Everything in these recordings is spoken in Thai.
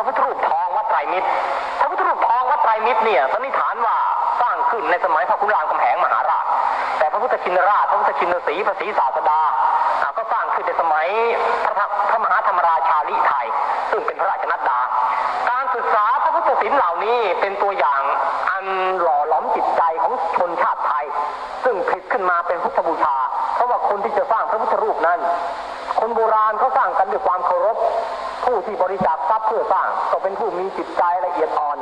ระพุทธรูปทองวัดไตรมิตร พระพุทธรูปทองวัดไตรมิตรเนี่ยสันนิษฐานว่าสร้างขึ้นในสมัยพระคุณรามคำแหงมหาราช แต่พระพุทธชินราช พระพุทธชินสีพระศรีศาสดาอ่าก็สร้างขึ้นในสมัยพระมพระมหาธรรมราชาลิไทย ซึ่งเป็นพระราชนัดดา การศึกษาพระพุทธศิลป์เหล่านี้เป็นตัวอย่างอันหล่อหลอมจิตใจของชนชาติไทย ซึ่งผลิตขึ้นมาเป็นพุทธบูชา เพราะว่าคนที่จะสร้างพระพุทธรูปนั้น คนโบราณเขาสร้างกันด้วยความเคารพ ผู้ที่บริจาคทรัพย์เพื่อสร้าง ก็เป็นผู้มีจิตใจละเอียดอ่อน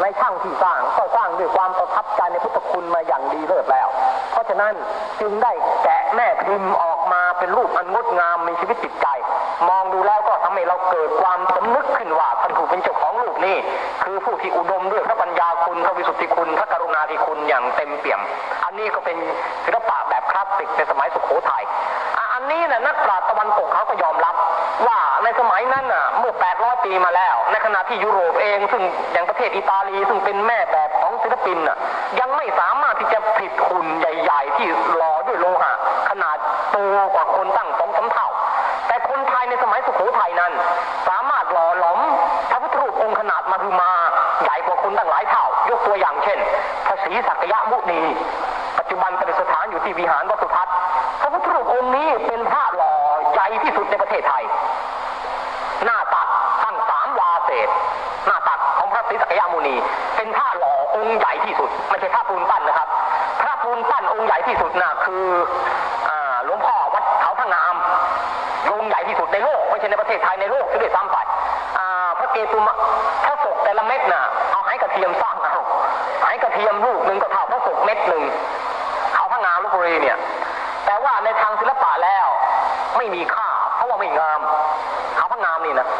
ในช่างที่สร้างก็สร้างด้วยความประทับใจในพุทธคุณมาอย่างดีเลิศแล้ว เพราะฉะนั้นจึงได้แกะแม่พิมพ์ออกมาเป็นรูปอันงดงามมีชีวิตจิตใจ มองดูแล้วก็ทำให้เราเกิดความสำนึกขึ้นว่าท่านผู้เป็นเจ้าของรูปนี้ คือผู้ที่อุดมด้วยพระปัญญาคุณพระวิสุทธิคุณพระกรุณาธิคุณอย่างเต็มเปี่ยม อันนี้ก็เป็นศิลปะแบบคลาสสิกในสมัยสุโขทัย นนี้นะนักปราชญ์ตะวันตกเขาก็ยอมรับ ว่าในสมัยนั้นน่ะเมื่อ 800 ปีมาแล้ว ในขณะที่ยุโรปเอง ซึ่งอย่างประเทศอิตาลีซึ่งเป็นแม่แบบของศิลปินน่ะยังไม่สามารถที่จะผลิตหุ่นใหญ่ ๆ ที่หล่อด้วยโลหะขนาดโตกว่าคนตั้งสองสามเท่า แต่คนไทยในสมัยสุโขทัยนั้น สามารถหล่อหลอมพระพุทธรูปองค์ขนาดมหึมาใหญ่กว่าคนตั้งหลายเท่า ยกตัวอย่างเช่น พระศรีสักยมุนีปัจจุบันประดิษฐานอยู่ที่วิหารวัดสุทัศน์ พระพุทธรูปองค์นี้เป็นพระหล่อใหญ่ที่สุดในประเทศไทย หน้าตักตั้งสามวาเศษ หน้าตักของพระศรีสักยมุนี เป็นพระหล่อองค์ใหญ่ที่สุด ไม่ใช่พระปูนปั้นนะครับ พระปูนปั้นองค์ใหญ่ที่สุดน่ะคือหลวงพ่อวัดเขาพระงามองค์ใหญ่ที่สุดในโลกไม่ใช่ในประเทศไทยในโลกซะด้วยซ้ำไปพระเกตุมะพระศกแต่ละเม็ดน่ะเอาไหกระเทียมสร้างเอาไหกระเทียมลูกหนึ่งก็เท่าพระศกเม็ดหนึ่งเขาพระงามลพบุรีเนี่ย ในทางศิลปะแล้ว ไม่มีค่า